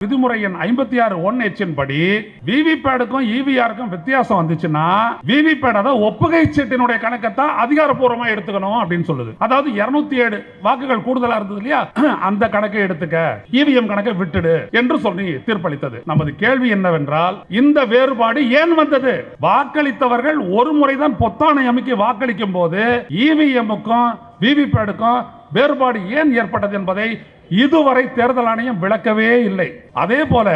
விதிமுறை எண் ஐம்பத்தி ஆறு ஒன் எச்சின் படி விவிபேடுக்கும் இவிஆருக்கும் வித்தியாசம் வந்துச்சுன்னா விவிபேட் அதாவது ஒப்புகை சீட்டினுடைய கணக்கத்தான் அதிகாரப்பூர்வமா எடுத்துக்கணும் அப்படின்னு சொல்லுது. அதாவது 207 ஏழு வாக்குகள் கூடுதலா இருந்தது இல்லையா? அந்த கணக்கை எடுத்துக்க இவிஎம் கணக்கை விட்டுடு என்று சொல்லி தீர்ப்பளித்தது. நமது கேள்வி என்னவென்றால் இந்த வேறுபாடு ஏன் வந்தது? வாக்களித்தவர்கள் ஒரு முறைதான் பொத்தானை அமைக்கி வாக்களிக்கும் போது இவிஎம்முக்கும் விவிபேடுக்கும் வேறுபாடு ஏன் ஏற்பட்டது என்பதை இதுவரை தேர்தல் ஆணையம் விளக்கவே இல்லை. அதே போல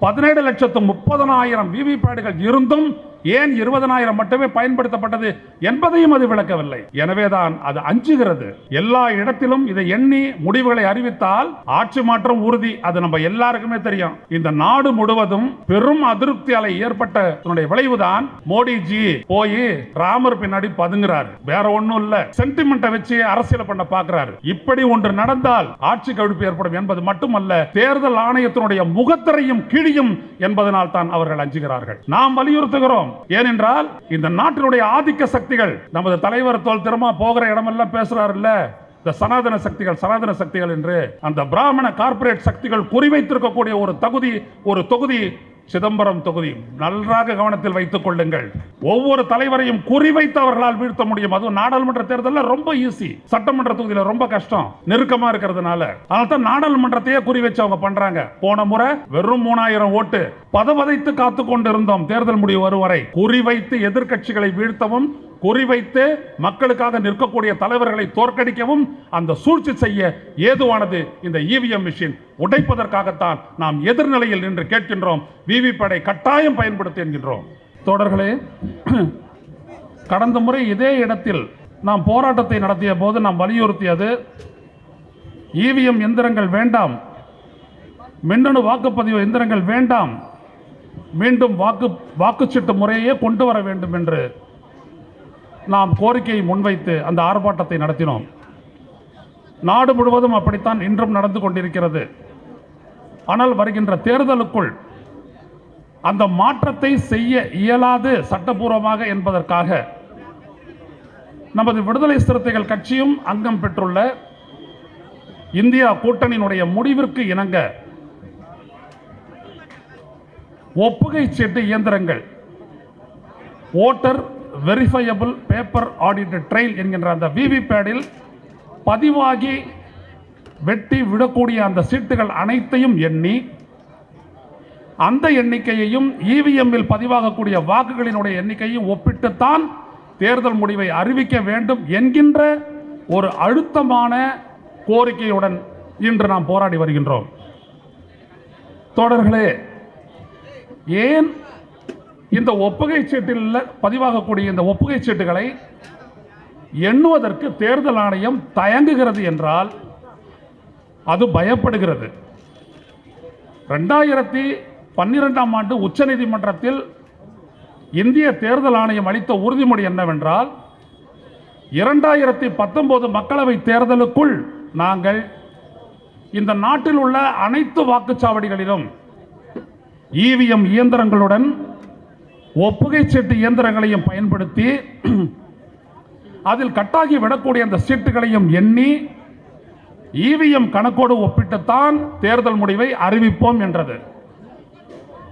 பதினேழு லட்சத்து முப்பதனாயிரம் விவிபேடுகள் இருந்தும் ஏன் இருபதனாயிரம் மட்டுமே பயன்படுத்தப்பட்டது என்பதையும் அது விளக்கவில்லை. எனவேதான் அது அஞ்சுகிறது. எல்லா இடத்திலும் இதை எண்ணி முடிவுகளை அறிவித்தால் ஆட்சி மாற்றம் உறுதி. அது நம்ம எல்லாருக்குமே தெரியும். இந்த நாடு முழுவதும் பெரும் அதிருப்தி அலை ஏற்பட்ட இதனுடைய விளைவுதான் மோடிஜி போய் ராமர் பின்னாடி பதுங்குறாரு. வேற ஒண்ணும் இல்ல. சென்டிமெண்ட்டை வச்சு அரசியல் பண்ண பாக்குறாரு. இப்படி ஒன்று நடந்தால் ஆட்சி கவிழ்ப்பு ஏற்படும் என்பது மட்டுமல்ல தேர்தல் ஆணையத்தினுடைய முகத்திரையும் கிழியும் என்பதனால் தான் அவர்கள் அஞ்சுகிறார்கள். நாம் வலியுறுத்துகிறோம். ஏனென்றால் இந்த நாட்டினுடைய ஆதிக்க சக்திகள் நமது தலைவர் தோல் திறமா போகிற இடமெல்லாம் பேசுறாரு இல்ல இந்த சனாதன சக்திகள் சனாதன சக்திகள் என்று அந்த பிராமண கார்பரேட் சக்திகள் குறிவைத்திருக்கக்கூடிய ஒரு தகுதி ஒரு தொகுதி சிதம்பரம் தொகுதி நன்றாக கவனத்தில் வைத்துக் கொள்ளுங்கள். ஒவ்வொரு தலைவரையும் குறிவைத்து அவர்களால் வீழ்த்த முடியும். அதுவும் நாடாளுமன்ற தேர்தலில் ரொம்ப ஈஸி சட்டமன்ற தொகுதியில ரொம்ப கஷ்டம். நெருக்கமா இருக்கிறதுனால. அதனால தான் நாடாளுமன்றத்தையே குறி வச்சு அவங்க பண்றாங்க. போன முறை வெறும் மூணாயிரம் ஓட்டு பதவதைத்து காத்து கொண்டிருந்தோம் தேர்தல் முடிவு வரும் வரை. குறிவைத்து எதிர்க்கட்சிகளை வீழ்த்தவும் குறிவைத்து மக்களுக்காக நிற்கக்கூடிய தலைவர்களை தோற்கடிக்கவும் அந்த சூழ்ச்சி செய்ய ஏதுவானது இந்த இவிஎம் மிஷின் உடைப்பதற்காகத்தான் நாம் எதிர்நிலையில் நின்று கேட்கின்றோம். விவிபேடை கட்டாயம் பயன்படுத்தி என்கின்றோம். தோழர்களே கடந்த முறை இதே இடத்தில் நாம் போராட்டத்தை நடத்திய போது நாம் வலியுறுத்தியது இவிஎம் எந்திரங்கள் வேண்டாம் மின்னணு வாக்குப்பதிவு எந்திரங்கள் வேண்டாம் மீண்டும் வாக்கு வாக்குச்சீட்டு முறையே கொண்டு வர வேண்டும் என்று நாம் கோரிக்கையை முன்வைத்து அந்த ஆர்ப்பாட்டத்தை நடத்தினோம். நாடு முழுவதும் அப்படித்தான் இன்றும் நடந்து கொண்டிருக்கிறது. ஆனால் வருகின்ற தேர்தலுக்குள் அந்த மாற்றத்தை செய்ய இயலாது சட்டபூர்வமாக என்பதற்காக நமது விடுதலை சிறுத்தைகள் கட்சியும் அங்கம் பெற்றுள்ள இந்தியா கூட்டணியினுடைய முடிவிற்கு இணங்க ஒப்புகை சீட்டு இயந்திரங்கள் voter verifiable paper audited trail என்கின்ற அந்த விவிபேடில் பதிவாகி வெட்டி விடக்கூடிய அந்த சீட்டுகள் அனைத்தையும் எண்ணி அந்த எண்ணிக்கையையும் இவிஎம்மில் பதிவாகக்கூடிய வாக்குகளினுடைய எண்ணிக்கையும் ஒப்பிட்டுத்தான் தேர்தல் முடிவை அறிவிக்க வேண்டும் என்கின்ற ஒரு அழுத்தமான கோரிக்கையுடன் இன்று நாம் போராடி வருகின்றோம். தோழர்களே ஏன் இந்த ஒப்புகை சீட்டில் பதிவாகக்கூடிய இந்த ஒப்புகை சீட்டுகளை எண்ணுவதற்கு தேர்தல் ஆணையம் தயங்குகிறது என்றால் அது பயப்படுகிறது. ரெண்டாயிரத்தி பன்னிரெண்டாம் ஆண்டு உச்சநீதிமன்றத்தில் இந்திய தேர்தல் ஆணையம் அளித்த உறுதிமொழி என்னவென்றால் இரண்டாயிரத்தி பத்தொன்பது மக்களவை தேர்தலுக்குள் நாங்கள் இந்த நாட்டில் உள்ள அனைத்து வாக்குச்சாவடிகளிலும் இவிஎம் இயந்திரங்களுடன் ஒப்புகை சீட்டு இயந்திரங்களையும் பயன்படுத்தி அதில் கட்டாகி விடக்கூடிய அந்த சீட்டுகளையும் எண்ணி இவிஎம் கணக்கோடு ஒப்பிட்டுத்தான் தேர்தல் முடிவை அறிவிப்போம் என்றது.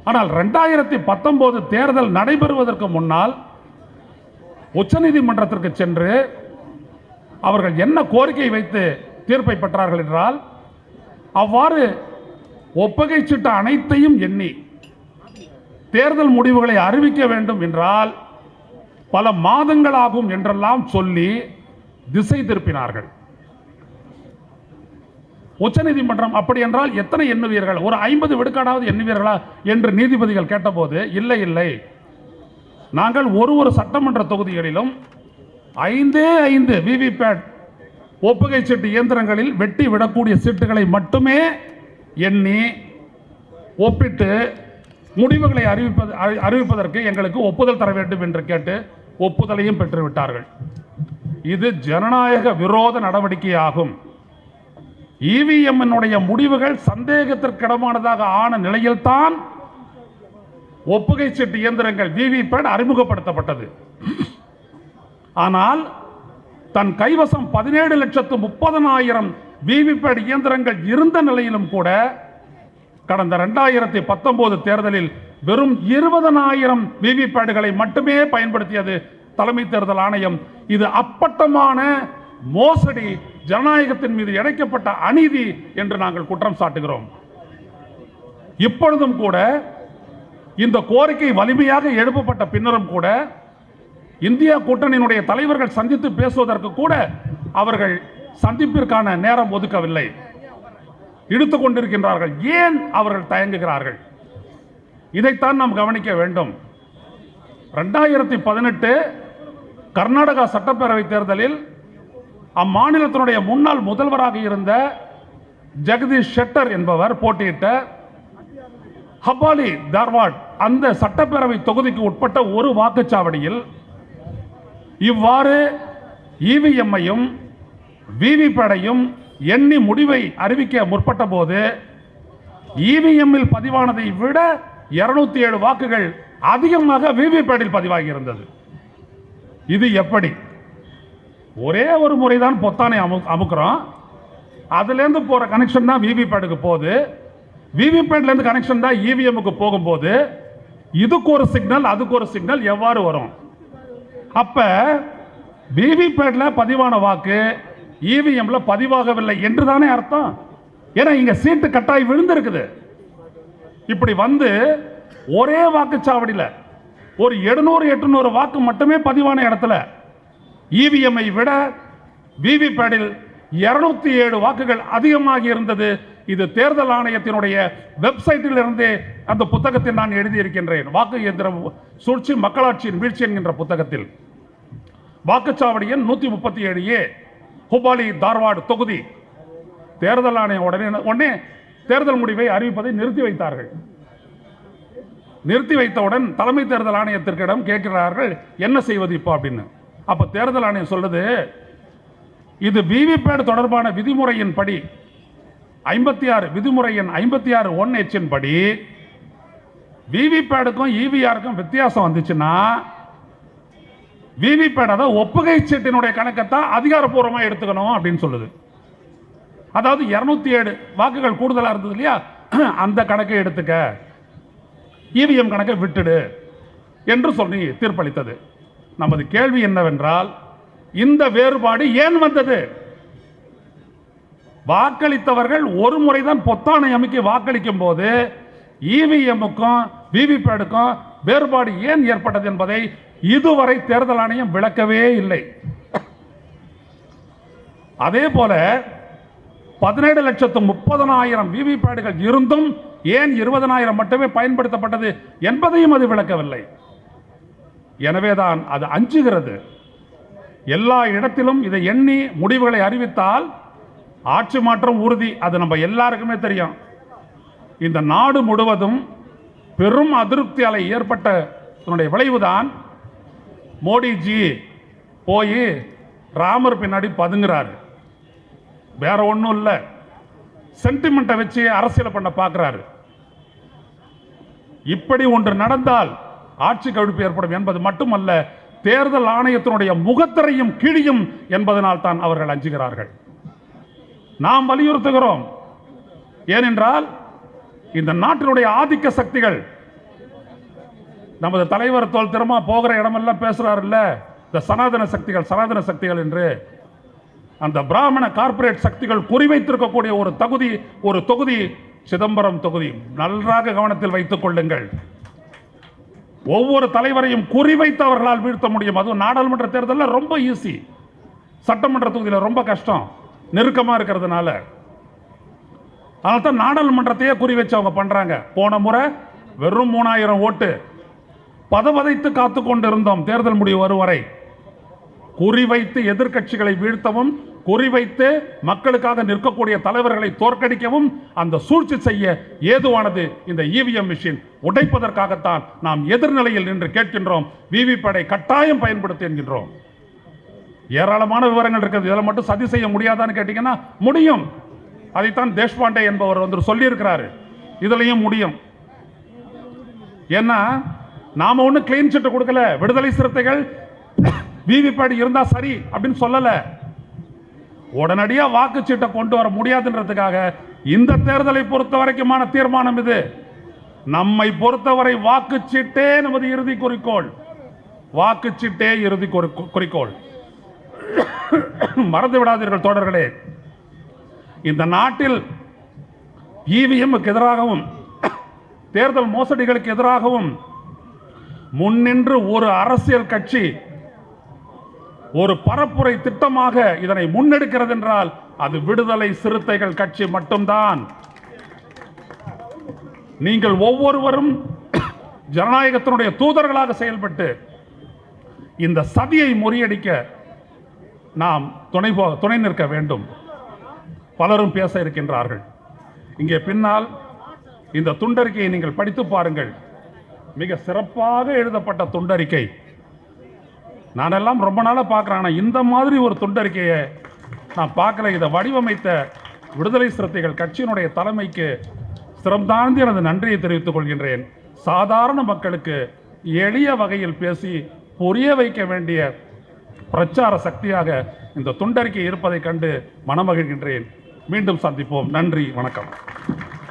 ஆனால் ரெண்டாயிரத்தி பத்தொன்பது தேர்தல் நடைபெறுவதற்கு முன்னால் உச்சநீதிமன்றத்திற்கு சென்று அவர்கள் என்ன கோரிக்கை வைத்து தீர்ப்பை பெற்றார்கள் என்றால் அவ்வாறு ஒப்பகை சீட்டு அனைத்தையும் எண்ணி தேர்தல் முடிவுகளை அறிவிக்க வேண்டும் என்றால் பல மாதங்களாகும் என்றெல்லாம் சொல்லி திசை திருப்பினார்கள். உச்சநீதிமன்றம் அப்படி என்றால் எத்தனை எண்ணுவீர்கள்? ஒரு ஐம்பது விடுக்காடாவது எண்ணுவீர்களா என்று நீதிபதிகள் கேட்டபோது இல்லை இல்லை. நாங்கள் ஒரு ஒரு சட்டமன்ற தொகுதிகளிலும் ஐந்தே ஐந்து விவிபேட் ஒப்புகை சீட்டு இயந்திரங்களில் வெட்டி விடக்கூடிய சீட்டுகளை மட்டுமே எண்ணி ஒப்பிட்டு முடிவுகளை அறிவிப்பது அறி- அறிவிப்பதற்கு எங்களுக்கு ஒப்புதல் தர வேண்டும் என்று கேட்டு ஒப்புதலையும் பெற்றுவிட்டார்கள். இது ஜனநாயக விரோத நடவடிக்கையாகும். இவிஎம்னுடைய முடிவுகள் சந்தேகத்திற்கிடமானதாக ஆன நிலையில்தான் ஒப்புகை சீட்டு இயந்திரங்கள் விவிபேட் அறிமுகப்படுத்தப்பட்டது. ஆனால் தன் கைவசம் பதினேழு லட்சத்து முப்பதனாயிரம் விவிபேட் இயந்திரங்கள் இருந்த நிலையிலும் கூட கடந்த ரெண்டாயிரத்தி பத்தொன்பது தேர்தலில் வெறும் இருபதனாயிரம் விவிபேடுகளை மட்டுமே பயன்படுத்தியது தலைமை தேர்தல் ஆணையம். இது அப்பட்டமான மோசடி ஜனநாயகத்தின் மீது இழைக்கப்பட்ட அநீதி என்று நாங்கள் குற்றம் சாட்டுகிறோம். இப்பொழுதும் கூட இந்த கோரிக்கை வலிமையாக எழுப்பப்பட்ட பின்னரும் கூட இந்தியா கூட்டணியினுடைய தலைவர்கள் சந்தித்து பேசுவதற்கு கூட அவர்கள் சந்திப்பிற்கான நேரம் ஒதுக்கவில்லை. இழுத்து கொண்டிருக்கின்றார்கள் ஏன் அவர்கள் தயங்குகிறார்கள்? இதைத்தான் நாம் கவனிக்க வேண்டும். ரெண்டாயிரத்தி பதினெட்டு கர்நாடகா சட்டப்பேரவை தேர்தலில் அம்மாநிலத்தினுடைய முன்னாள் முதல்வராக இருந்த ஜெகதீஷ் ஷெட்டர் என்பவர் போட்டியிட்ட ஹபாலி தார்வாட் அந்த சட்டப்பேரவை தொகுதிக்கு உட்பட்ட ஒரு வாக்குச்சாவடியில் இவ்வாறு இவிஎம்மையும் விவிபேடையும் எண்ணி முடிவை அறிவிக்க முற்பட்ட போது இவிஎம்மில் பதிவானதை விட இருநூத்தி ஏழு வாக்குகள் அதிகமாக விவிபேட்டில் பதிவாகி இருந்தது இது எப்படி? ஒரே ஒரு முறைதான் பொத்தானை அமு அமுக்கிறோம். அதுலேருந்து போகிற கனெக்ஷன் தான் விவிபேட்டுக்கு போகுது. விவிபேட்லேருந்து கனெக்ஷன் தான் இவிஎம்முக்கு போகும்போது இதுக்கு ஒரு சிக்னல் அதுக்கு ஒரு சிக்னல் எவ்வாறு வரும்? அப்போ விவிபேட்டில் பதிவான வாக்கு இவிஎம்ல பதிவாகவில்லை என்று தானே அர்த்தம்? ஏன்னா இங்க சீட்டு கட்டாய் விழுந்திருக்குது. இப்படி வந்து ஒரே வாக்குச்சாவடியில் ஒரு எழுநூறு எட்டுநூறு வாக்கு மட்டுமே பதிவான இடத்துல இவிஎம்ஐ விட விவிபேடில் இருநூத்தி ஏழு வாக்குகள் அதிகமாகி இருந்தது. இது தேர்தல் ஆணையத்தினுடைய வெப்சைட்டில் இருந்தே அந்த புத்தகத்தில் நான் எழுதியிருக்கின்றேன். வாக்கு இயந்திர சூழ்ச்சி மக்களாட்சியின் வீழ்ச்சி என்கின்ற புத்தகத்தில். வாக்குச்சாவடி எண் நூற்றி முப்பத்தி ஏழு ஏ. ஹுபாலி தார்வாடு தொகுதி. தேர்தல் ஆணையம் உடனே உடனே தேர்தல் முடிவை அறிவிப்பதை நிறுத்தி வைத்தார்கள். நிறுத்தி வைத்தவுடன் தலைமை தேர்தல் ஆணையத்திற்கிடம் கேட்கிறார்கள் என்ன செய்வது இப்போ அப்படின்னு. அப்போ தேர்தல் ஆணையம் சொல்லுது இது விவிபேட் தொடர்பான விதிமுறையின் படி ஐம்பத்தி ஆறு விதிமுறையின் ஐம்பத்தி ஆறு ஒன் எச்சின் படி விவிபேடுக்கும் இவிஆருக்கும் வித்தியாசம் வந்துச்சுன்னா விவிபேட் அதாவது ஒப்புகை சீட்டினுடைய கணக்கைத்தான் அதிகாரப்பூர்வமாக எடுத்துக்கணும் அப்படின்னு சொல்லுது. அதாவது இருநூத்தி ஏழு வாக்குகள் கூடுதலாக இருந்தது இல்லையா? அந்த கணக்கை எடுத்துக்க. இவிஎம் கணக்கை விட்டுடு என்று சொல்லி தீர்ப்பளித்தது. நமது கேள்வி என்னவென்றால் இந்த வேறுபாடு ஏன் வந்தது? வாக்களித்தவர்கள் ஒரு முறைதான் பொத்தானை அமைக்க வாக்களிக்கும் போது இவிஎம்முக்கும் விவிபேடுக்கும் வேறுபாடு ஏன் ஏற்பட்டது என்பதை இதுவரை தேர்தல் ஆணையம் விளக்கவே இல்லை. அதே போல பதினேழு லட்சத்து முப்பதனாயிரம் விவிபேடுகள் இருந்தும் ஏன் இருபதனாயிரம் மட்டுமே பயன்படுத்தப்பட்டது என்பதையும் அது விளக்கவில்லை. எனவேதான் அது அஞ்சுகிறது. எல்லா இடத்திலும் இதை எண்ணி முடிவுகளை அறிவித்தால் ஆட்சி மாற்றம் உறுதி. அது நம்ம எல்லாருக்குமே தெரியும். இந்த நாடு முழுவதும் பெரும் அதிருப்தி அலை ஏற்பட்ட விளைவுதான் மோடிஜி போய் ராமர் பின்னாடி பதுங்குறாரு. வேற ஒன்றும் இல்லை. சென்டிமெண்ட்டை வச்சு அரசியல் பண்ண பார்க்குறாரு இப்படி ஒன்று நடந்தால் ஆட்சி கவிழ்ப்பு ஏற்படும் என்பது மட்டுமல்ல தேர்தல் ஆணையத்தினுடைய முகத்திரையும் கிழியும் என்பதனால் தான் அவர்கள் அஞ்சுகிறார்கள். நாம் வலியுறுத்துகிறோம். ஏனென்றால் இந்த நாட்டினுடைய ஆதிக்க சக்திகள் நமது தலைவர் தோல் திறமா போகிற இடமெல்லாம் பேசுறாருல்ல? இந்த சனாதன சக்திகள் சனாதன சக்திகள் என்று. அந்த பிராமண கார்ப்பரேட் சக்திகள் குறிவைத்திருக்கக்கூடிய ஒரு தகுதி ஒரு தொகுதி சிதம்பரம் தொகுதி. நன்றாக கவனத்தில் வைத்துக் கொள்ளுங்கள். ஒவ்வொரு தலைவரையும் குறிவைத்து அவர்களால் வீழ்த்த முடியும். அதுவும் நாடாளுமன்ற தேர்தலில் ரொம்ப ஈஸி சட்டமன்ற தொகுதியில் ரொம்ப கஷ்டம். நெருக்கமாக இருக்கிறதுனால. அதனால தான் நாடாளுமன்றத்தையே குறி வச்சு அவங்க பண்ணுறாங்க போன முறை வெறும் மூணாயிரம் ஓட்டு. பதவதைத்து காத்து கொண்டிருந்தோம் தேர்தல் முடிவு வரும் வரை குறிவைத்து எதிர்க்கட்சிகளை வீழ்த்தவும் குறிவைத்து மக்களுக்காக நிற்கக்கூடிய தலைவர்களை தோற்கடிக்கவும் அந்த சூழ்ச்சி செய்ய ஏதுவானது இந்த இவிஎம் மிஷின் உடைப்பதற்காகத்தான் நாம் எதிர்நிலையில் நின்று கேட்கின்றோம். விவிபேடை கட்டாயம் பயன்படுத்தி என்கின்றோம். ஏராளமான விவரங்கள் இருக்குது. இதில் மட்டும் சதி செய்ய முடியாதான்னு கேட்டீங்கன்னா முடியும். அதைத்தான் தேஷ்பாண்டே என்பவர் வந்து சொல்லியிருக்கிறாரு. இதுலையும் முடியும். ஏன்னா நாம ஒன்றும் கிளீன் சிட்டு கொடுக்கல. விடுதலை சிறுத்தைகள் விவிபேட் இருந்தா சரி அப்படின்னு சொல்லல. உடனடியா வாக்குச்சீட்டை கொண்டு வர முடியாதுன்றதுக்காக இந்த தேர்தலை பொறுத்த வரைக்குமான தீர்மானம் இது. நம்மை பொறுத்தவரை வாக்குச்சீட்டே நமது இறுதி குறிக்கோள். வாக்குச்சீட்டே இறுதி குறி- குறிக்கோள். மறந்து விடாதீர்கள் தோழர்களே. இந்த நாட்டில் இவிஎம்முக்கு எதிராகவும் தேர்தல் மோசடிகளுக்கு எதிராகவும் முன்னின்று ஒரு அரசியல் கட்சி ஒரு பரப்புரை திட்டமாக இதனை முன்னெடுக்கிறது என்றால் அது விடுதலை சிறுத்தைகள் கட்சி மட்டும்தான். நீங்கள் ஒவ்வொருவரும் ஜனநாயகத்தினுடைய தூதர்களாக செயல்பட்டு இந்த சதியை முறியடிக்க நாம் துணை போ துணை நிற்க வேண்டும். பலரும் பேச இருக்கின்றார்கள். இங்கே பின்னால் இந்த துண்டறிக்கையை நீங்கள் படித்து பாருங்கள். மிக சிறப்பாக எழுதப்பட்ட துண்டறிக்கை. நானெல்லாம் ரொம்ப நாளாக பார்க்குறேன் ஆனால் இந்த மாதிரி ஒரு துண்டறிக்கையை நான் பார்க்கல. இதை வடிவமைத்த விடுதலை சிறுத்தைகள் கட்சியினுடைய தலைமைக்கு சிறந்தாழ்ந்து எனது நன்றியை தெரிவித்துக் கொள்கின்றேன். சாதாரண மக்களுக்கு எளிய வகையில் பேசி புரிய வைக்க வேண்டிய பிரச்சார சக்தியாக இந்த துண்டறிக்கை இருப்பதைக் கண்டு மனமகிழ்கின்றேன். மீண்டும் சந்திப்போம். நன்றி வணக்கம்.